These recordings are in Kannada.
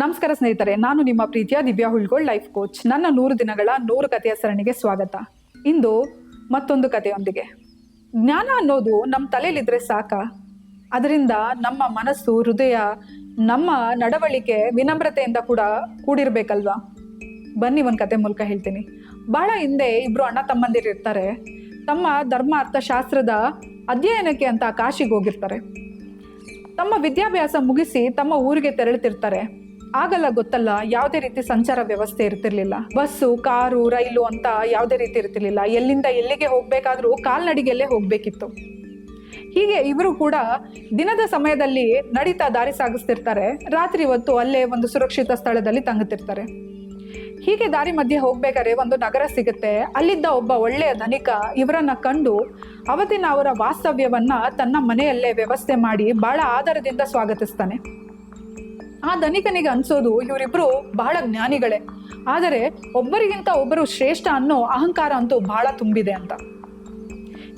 ನಮಸ್ಕಾರ ಸ್ನೇಹಿತರೆ, ನಾನು ನಿಮ್ಮ ಪ್ರೀತಿಯ ದಿವ್ಯಾ ಹುಳ್ಗೋಳ್ ಲೈಫ್ ಕೋಚ್ ನನ್ನ ನೂರು ದಿನಗಳ ನೂರು ಕಥೆಯ ಸರಣಿಗೆ ಸ್ವಾಗತ. ಇಂದು ಮತ್ತೊಂದು ಕಥೆಯೊಂದಿಗೆ. ಜ್ಞಾನ ಅನ್ನೋದು ನಮ್ಮ ತಲೆಯಲ್ಲಿದ್ರೆ ಸಾಕ. ಅದರಿಂದ ನಮ್ಮ ಮನಸ್ಸು, ಹೃದಯ, ನಮ್ಮ ನಡವಳಿಕೆ ವಿನಮ್ರತೆಯಿಂದ ಕೂಡ ಕೂಡಿರಬೇಕಲ್ವಾ? ಬನ್ನಿ ಒಂದು ಕತೆ ಮೂಲಕ ಹೇಳ್ತೀನಿ. ಬಹಳ ಹಿಂದೆ ಇಬ್ರು ಅಣ್ಣ ತಮ್ಮಂದಿರು ಇರ್ತಾರೆ. ತಮ್ಮ ಧರ್ಮ, ಅರ್ಥಶಾಸ್ತ್ರದ ಅಧ್ಯಯನಕ್ಕೆ ಅಂತ ಕಾಶಿಗೆ ಹೋಗಿರ್ತಾರೆ. ತಮ್ಮ ವಿದ್ಯಾಭ್ಯಾಸ ಮುಗಿಸಿ ತಮ್ಮ ಊರಿಗೆ ತೆರಳುತ್ತಿರ್ತಾರೆ ಆಗಲ್ಲ ಗೊತ್ತಲ್ಲ, ಯಾವುದೇ ರೀತಿ ಸಂಚಾರ ವ್ಯವಸ್ಥೆ ಇರ್ತಿರ್ಲಿಲ್ಲ. ಬಸ್ಸು, ಕಾರು, ರೈಲು ಅಂತ ಯಾವುದೇ ರೀತಿ ಇರ್ತಿರ್ಲಿಲ್ಲ. ಎಲ್ಲಿಂದ ಎಲ್ಲಿಗೆ ಹೋಗ್ಬೇಕಾದ್ರೂ ಕಾಲ್ನಡಿಗೆಯಲ್ಲೇ ಹೋಗ್ಬೇಕಿತ್ತು. ಹೀಗೆ ಇವರು ಕೂಡ ದಿನದ ಸಮಯದಲ್ಲಿ ನಡೀತಾ ದಾರಿ ಸಾಗಿಸ್ತಿರ್ತಾರೆ. ರಾತ್ರಿ ಹೊತ್ತು ಅಲ್ಲೇ ಒಂದು ಸುರಕ್ಷಿತ ಸ್ಥಳದಲ್ಲಿ ತಂಗುತ್ತಿರ್ತಾರೆ. ಹೀಗೆ ದಾರಿ ಮಧ್ಯೆ ಹೋಗ್ಬೇಕಾದ್ರೆ ಒಂದು ನಗರ ಸಿಗುತ್ತೆ. ಅಲ್ಲಿದ್ದ ಒಬ್ಬ ಒಳ್ಳೆಯ ಧನಿಕ ಇವರನ್ನ ಕಂಡು ಅವತ್ತಿನ ಅವರ ವಾಸ್ತವ್ಯವನ್ನ ತನ್ನ ಮನೆಯಲ್ಲೇ ವ್ಯವಸ್ಥೆ ಮಾಡಿ ಬಹಳ ಆಧಾರದಿಂದ ಸ್ವಾಗತಿಸ್ತಾನೆ. ಆ ಧನಿಕನಿಗೆ ಅನ್ಸೋದು ಇವರಿಬ್ರು ಬಹಳ ಜ್ಞಾನಿಗಳೇ. ಆದರೆ ಒಬ್ಬರಿಗಿಂತ ಒಬ್ಬರು ಶ್ರೇಷ್ಠ ಅನ್ನೋ ಅಹಂಕಾರ ಅಂತೂ ಬಹಳ ತುಂಬಿದೆ ಅಂತ.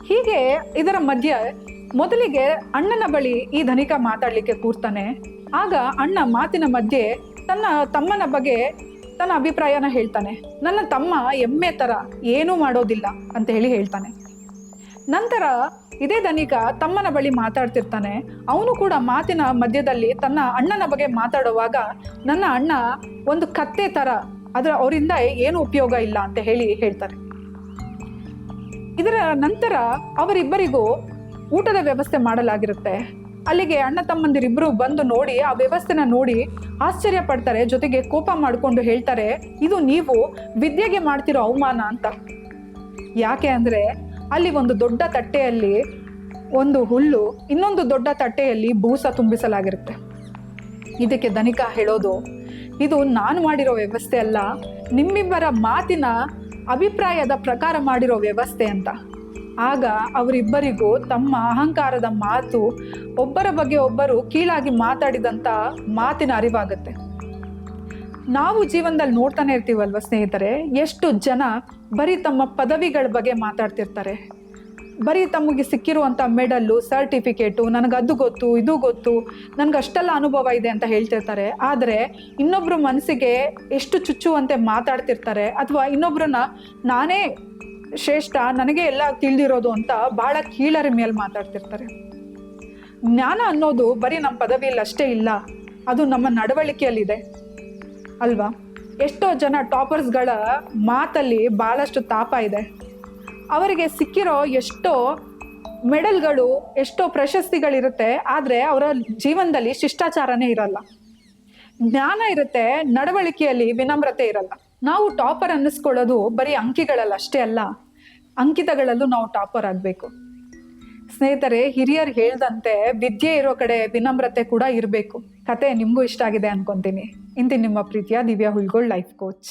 ಹೀಗೆ ಇದರ ಮಧ್ಯೆ ಮೊದಲಿಗೆ ಅಣ್ಣನ ಬಳಿ ಈ ಧನಿಕ ಮಾತಾಡ್ಲಿಕ್ಕೆ ಕೂರ್ತಾನೆ. ಆಗ ಅಣ್ಣ ಮಾತಿನ ಮಧ್ಯೆ ತನ್ನ ತಮ್ಮನ ಬಗ್ಗೆ ತನ್ನ ಅಭಿಪ್ರಾಯನ ಹೇಳ್ತಾನೆ. ನನ್ನ ತಮ್ಮ ಎಮ್ಮೆ ತರ ಏನೂ ಮಾಡೋದಿಲ್ಲ ಅಂತ ಹೇಳಿ ಹೇಳ್ತಾನೆ. ನಂತರ ಇದೇ ಧನಿಕ ತಮ್ಮನ ಬಳಿ ಮಾತಾಡ್ತಿರ್ತಾನೆ. ಅವನು ಕೂಡ ಮಾತಿನ ಮಧ್ಯದಲ್ಲಿ ತನ್ನ ಅಣ್ಣನ ಬಗ್ಗೆ ಮಾತಾಡುವಾಗ, ನನ್ನ ಅಣ್ಣ ಒಂದು ಕತ್ತೆ ತರ, ಅದರ ಅವರಿಂದ ಏನು ಉಪಯೋಗ ಇಲ್ಲ ಅಂತ ಹೇಳಿ ಹೇಳ್ತಾರೆ. ಇದರ ನಂತರ ಅವರಿಬ್ಬರಿಗೂ ಊಟದ ವ್ಯವಸ್ಥೆ ಮಾಡಲಾಗಿರುತ್ತೆ. ಅಲ್ಲಿಗೆ ಅಣ್ಣ ತಮ್ಮಂದಿರಿಬ್ಬರು ಬಂದು ನೋಡಿ, ಆ ವ್ಯವಸ್ಥೆನ ನೋಡಿ ಆಶ್ಚರ್ಯ ಪಡ್ತಾರೆ, ಜೊತೆಗೆ ಕೋಪ ಮಾಡಿಕೊಂಡು ಹೇಳ್ತಾರೆ, ಇದು ನೀವು ವಿದ್ಯೆಗೆ ಮಾಡ್ತಿರೋ ಅವಮಾನ ಅಂತ. ಯಾಕೆ ಅಂದ್ರೆ ಅಲ್ಲಿ ಒಂದು ದೊಡ್ಡ ತಟ್ಟೆಯಲ್ಲಿ ಒಂದು ಹುಲ್ಲು, ಇನ್ನೊಂದು ದೊಡ್ಡ ತಟ್ಟೆಯಲ್ಲಿ ಬೂಸ ತುಂಬಿಸಲಾಗಿರುತ್ತೆ. ಇದಕ್ಕೆ ಧನಿಕ ಹೇಳೋದು, ಇದು ನಾನು ಮಾಡಿರೋ ವ್ಯವಸ್ಥೆ ಅಲ್ಲ, ನಿಮ್ಮಿಬ್ಬರ ಮಾತಿನ ಅಭಿಪ್ರಾಯದ ಪ್ರಕಾರ ಮಾಡಿರೋ ವ್ಯವಸ್ಥೆ ಅಂತ. ಆಗ ಅವರಿಬ್ಬರಿಗೂ ತಮ್ಮ ಅಹಂಕಾರದ ಮಾತು, ಒಬ್ಬರ ಬಗ್ಗೆ ಒಬ್ಬರು ಕೀಳಾಗಿ ಮಾತಾಡಿದಂಥ ಮಾತಿನ ಅರಿವಾಗುತ್ತೆ. ನಾವು ಜೀವನದಲ್ಲಿ ನೋಡ್ತಾನೆ ಇರ್ತೀವಲ್ವ ಸ್ನೇಹಿತರೆ, ಎಷ್ಟು ಜನ ಬರೀ ತಮ್ಮ ಪದವಿಗಳ ಬಗ್ಗೆ ಮಾತಾಡ್ತಿರ್ತಾರೆ. ಬರೀ ತಮಗೆ ಸಿಕ್ಕಿರುವಂಥ ಮೆಡಲ್ಲು, ಸರ್ಟಿಫಿಕೇಟು, ನನಗೆ ಅದು ಗೊತ್ತು, ಇದು ಗೊತ್ತು, ನನಗೆ ಅಷ್ಟೆಲ್ಲ ಅನುಭವ ಇದೆ ಅಂತ ಹೇಳ್ತಿರ್ತಾರೆ. ಆದರೆ ಇನ್ನೊಬ್ಬರ ಮನಸ್ಸಿಗೆ ಎಷ್ಟು ಚುಚ್ಚುವಂತೆ ಮಾತಾಡ್ತಿರ್ತಾರೆ ಅಥವಾ ಇನ್ನೊಬ್ಬರನ್ನ ನಾನೇ ಶ್ರೇಷ್ಠ, ನನಗೆ ಎಲ್ಲ ತಿಳಿದಿರೋದು ಅಂತ ಭಾಳ ಕೀಳರ ಮೇಲೆ ಮಾತಾಡ್ತಿರ್ತಾರೆ. ಜ್ಞಾನ ಅನ್ನೋದು ಬರೀ ನಮ್ಮ ಪದವಿಯಲ್ಲಿ ಅಷ್ಟೇ ಇಲ್ಲ, ಅದು ನಮ್ಮ ನಡವಳಿಕೆಯಲ್ಲಿದೆ. ಅಲ್ವಾ? ಎಷ್ಟೋ ಜನ ಟಾಪರ್ಸ್ಗಳ ಮಾತಲ್ಲಿ ಭಾಳಷ್ಟು ತಾಪ ಇದೆ. ಅವರಿಗೆ ಸಿಕ್ಕಿರೋ ಎಷ್ಟೋ ಮೆಡಲ್ಗಳು, ಎಷ್ಟೋ ಪ್ರಶಸ್ತಿಗಳಿರುತ್ತೆ, ಆದರೆ ಅವರ ಜೀವನದಲ್ಲಿ ಶಿಷ್ಟಾಚಾರನೇ ಇರಲ್ಲ. ಜ್ಞಾನ ಇರುತ್ತೆ, ನಡವಳಿಕೆಯಲ್ಲಿ ವಿನಮ್ರತೆ ಇರಲ್ಲ. ನಾವು ಟಾಪರ್ ಅನ್ನಿಸ್ಕೊಳ್ಳೋದು ಬರೀ ಅಂಕಿಗಳಲ್ಲ, ಅಷ್ಟೇ ಅಲ್ಲ. ಅಂಕಿತಗಳಲ್ಲೂ ನಾವು ಟಾಪರ್ ಆಗಬೇಕು. ಸ್ನೇಹಿತರೆ, ಹಿರಿಯರು ಹೇಳ್ದಂತೆ ವಿದ್ಯೆ ಇರೋ ಕಡೆ ವಿನಮ್ರತೆ ಕೂಡ ಇರಬೇಕು. ಕತೆ ನಿಮಗೂ ಇಷ್ಟ ಆಗಿದೆ ಅನ್ಕೊಂತೀನಿ. ಇಂತಿ ನಿಮ್ಮ ಪ್ರೀತಿಯ ದಿವ್ಯಾ ಹುಲ್ಗೋಳ್ ಲೈಫ್ ಕೋಚ್.